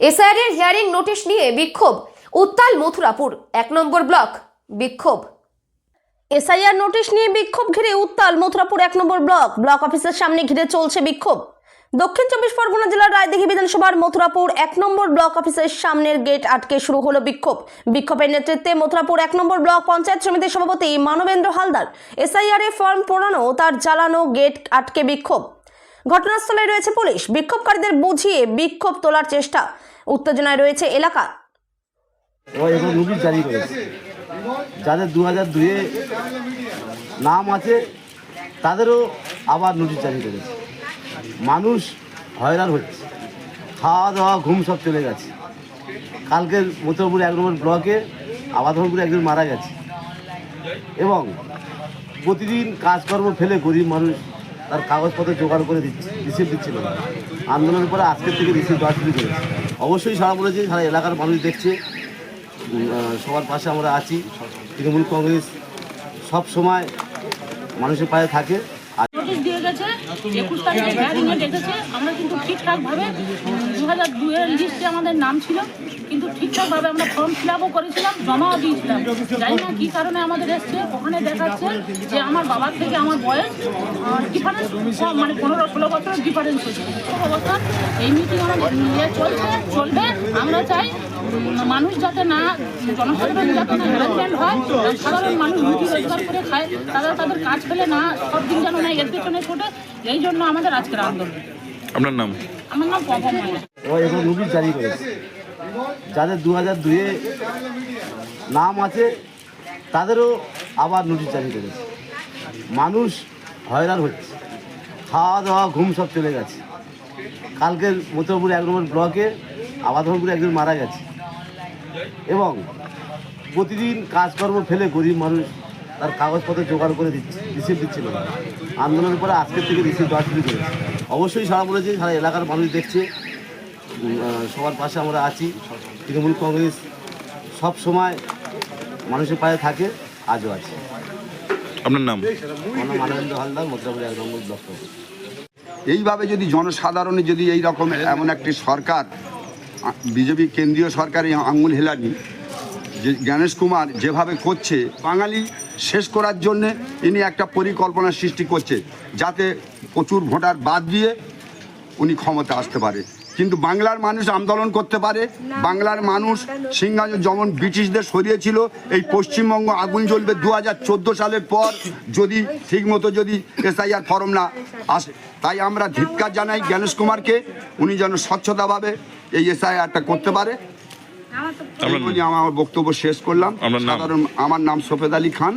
SIR এর hearing notice নিয়ে বিক্ষোভ। উত্তাল মথুরাপুর, এক নম্বর ব্লক, বিক্ষোভ। এসআইআর নোটিশ নিয়ে বিক্ষোভ ঘিরে উত্তাল মথুরাপুর, এক নম্বর ব্লক ব্লক অফিসের সামনে ঘিরে চলছে বিক্ষোভ। দক্ষিণ চব্বিশ পরগনা জেলার রায়দিঘি বিধানসভার মথুরাপুর, এক নম্বর ব্লক অফিসের সামনের গেট আটকে শুরু হলো বিক্ষোভ। বিক্ষোভের নেতৃত্বে মথুরাপুর, এক নম্বর ব্লক পঞ্চায়েত সমিতির সভাপতি মানবেন্দ্র হালদার। এসআইআর এ ফর্ম পোড়ানো তার জ্বালানো গেট আটকে বিক্ষোভ। ঘটনাস্থলে রয়েছে পুলিশ। বিক্ষোভকারীদের বুঝিয়ে বিক্ষোভ তোলার চেষ্টা উত্তেজনায় রয়েছে এলাকা। যাদের দু হাজার দুয়ে নাম আছে, তাদেরও আবার নোটিশ জারি করেছে। মানুষ হয়রান হচ্ছে। খাওয়া দাওয়া, ঘুম সব চলে গেছে। কালকের মথুরপুর এক নম্বর ব্লকে আবাদপুরে একজন মারা গেছে। এবং প্রতিদিন কাজকর্ম ফেলে গরিব মানুষ তার কাগজপত্র জোগাড় করে দিচ্ছে রিসিভ দিচ্ছিল। না আন্দোলনের পরে আজকের থেকে রিসিভ দেওয়া শুরু করেছে। অবশ্যই সারা বলেছে, সারা এলাকার মানুষ দেখছে। সবার পাশে আমরা আছি, তৃণমূল কংগ্রেস সব সময় মানুষের পায়ে থাকে। নোটিশ দিয়ে গেছে, একুশ তারিখে হিয়ারিংয়ে ডেকেছে আমরা কিন্তু ঠিকঠাকভাবে দু হাজার দুয়ের লিস্টে আমাদের নাম ছিল, কিন্তু ঠিকঠাকভাবে আমরা ফর্ম ফিল আপও করেছিলাম, জমাও দিয়েছিলাম। জানি না কী কারণে আমাদের এসছে, ওখানে দেখাচ্ছে যে আমার বাবার থেকে আমার বয়স ডিফারেন্স মানে পনেরো ষোলো বছরের ডিফারেন্স হচ্ছে। ষোলো এই মিটিং আমাদের চলছে, চলবে, আমরা চাই মানুষ যাতে না জনসাধারণ যাতে না হ্যারাসমেন্ট হয় সাধারণ মানুষ রুটি রোজগার করে খায় তারা তাদের কাজ পেলে না সব দিন যেন না এর পেছনে ছোটে এই জন্য আমাদের আজকের আন্দোলন। আপনার নাম? আমার নাম পবন মহিলা এবার এবার নোটিশ জারি করেছে যাদের দু হাজার দুয়ে নাম আছে তাদেরও আবার নোটিশ জারি করেছে। মানুষ হয়রান হচ্ছে। খাওয়া দাওয়া ঘুম সব চলে গেছে। কালকের মথুরপুর এক নম্বর ব্লকে আবাদপুরে একজন মারা গেছে। এবং প্রতিদিন কাজকর্ম ফেলে গরিব মানুষ তার কাগজপত্র জোগাড় করে দিচ্ছে রিসিভ দিচ্ছিল। না আন্দোলনের পরে আজকের থেকে রিসিভ দেওয়া শুরু করেছে। অবশ্যই সারা বলেছে সারা এলাকার মানুষ দেখছে। সবার পাশে আমরা আছি তৃণমূল কংগ্রেস সব সময় মানুষের পায়ে থাকে আজও আছে। আপনার নাম? আমার নাম আনন্দ হালদার মথুরাপুর এক নম্বর ব্লক এইভাবে যদি জনসাধারণের যদি এই রকম এমন একটি সরকার বিজেপি কেন্দ্রীয় সরকারি আঙুল হেলানি যে গণেশ কুমার যেভাবে করছে, বাঙালি শেষ করার জন্যে ইনি একটা পরিকল্পনা সৃষ্টি করছে, যাতে প্রচুর ভোটার বাদ দিয়ে উনি ক্ষমতা আসতে পারে। কিন্তু বাংলার মানুষ আন্দোলন করতে পারে, বাংলার মানুষ সিংহাজ যেমন ব্রিটিশদের সরিয়েছিল, এই পশ্চিমবঙ্গ আগুন জ্বলবে দু হাজার চোদ্দ সালের পর যদি, ঠিকমতো যদি এসআইআর ফর্ম না আসে। তাই আমরা ধিক্কার জানাই জ্ঞানেশ কুমারকে। উনি যেন স্বচ্ছতাভাবে এই এসআইআরটা করতে পারে। আমার বক্তব্য শেষ করলাম। সাধারণ আমার নাম সোফেদ আলী খান।